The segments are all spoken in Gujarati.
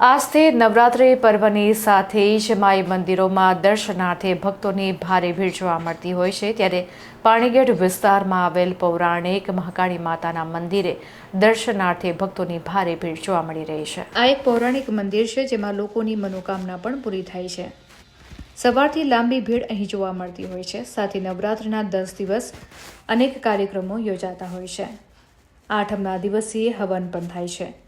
આજથી નવરાત્રિ પર્વની સાથે જ માઈ મંદિરોમાં દર્શનાર્થે ભક્તોની ભારે ભીડ જોવા મળતી હોય છે. ત્યારે પાણીગેટ વિસ્તારમાં આવેલ પૌરાણિક મહાકાળી માતાના મંદિરે દર્શનાર્થે ભક્તોની ભારે ભીડ જોવા મળી રહી છે. આ એક પૌરાણિક મંદિર છે જેમાં લોકોની મનોકામના પણ પૂરી થાય છે. સવારથી લાંબી ભીડ અહીં જોવા મળતી હોય છે. સાથે નવરાત્રિના દસ દિવસ અનેક કાર્યક્રમો યોજાતા હોય છે. આઠમના દિવસીય હવન પણ થાય છે.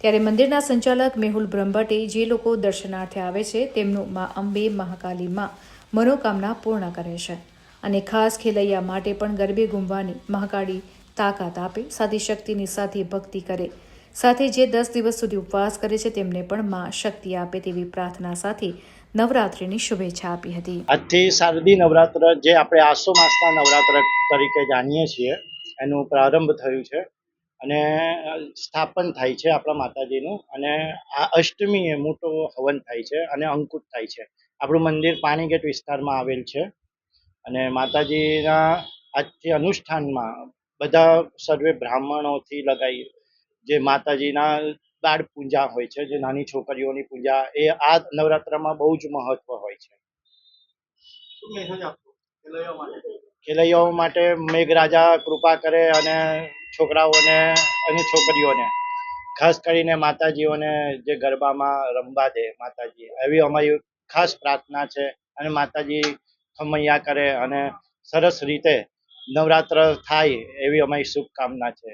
ત્યારે મંદિરના સંચાલક મેહુલ બ્રહ્મભટ્ટે જે લોકો દર્શનાર્થે આવે છે, તેમનું મા અંબે મહાકાલીમાં મનોકામના પૂર્ણ કરે છે. અને ખાસ ખેલૈયા માટે પણ ગરબે ઘૂમવાની મહાકાળી તાકાત આપે, સાથી શક્તિની સાથે ભક્તિ કરે. સાથે જે દસ દિવસ સુધી ઉપવાસ કરે છે, તેમને પણ મા શક્તિ આપે તેવી પ્રાર્થના સાથે નવરાત્રિની શુભેચ્છા આપી હતી. આજથી શારદી નવરાત્ર, જે આપણે આસો માસના નવરાત્ર તરીકે જાણીએ છીએ, એનું પ્રારંભ થયું છે. અને સ્થાપન થાય છે આપણા માતાજીનું અને આ અષ્ટમીએ મોટો હવન થાય છે અને અંકુટ થાય છે. આપણું મંદિર પાણીગેટ વિસ્તારમાં આવેલ છે અને માતાજીના આજથી અનુષ્ઠાનમાં બધા સર્વે બ્રાહ્મણોથી લગાવી જે માતાજીના બાળ પૂજા હોય છે જે નાની છોકરીઓની પૂજા એ આ નવરાત્રમાં બહુ જ મહત્વ હોય છે. ખેલૈયાઓ માટે મેઘરાજા કૃપા કરે અને છોકરાઓને અને છોકરીઓને, ખાસ કરીને માતાજીઓને જે ગરબામાં રમવા દે માતાજી, એવી અમારી ખાસ પ્રાર્થના છે અને માતાજી ખમૈયા કરે અને સરસ રીતે નવરાત્ર થાય એવી અમારી શુભકામના છે.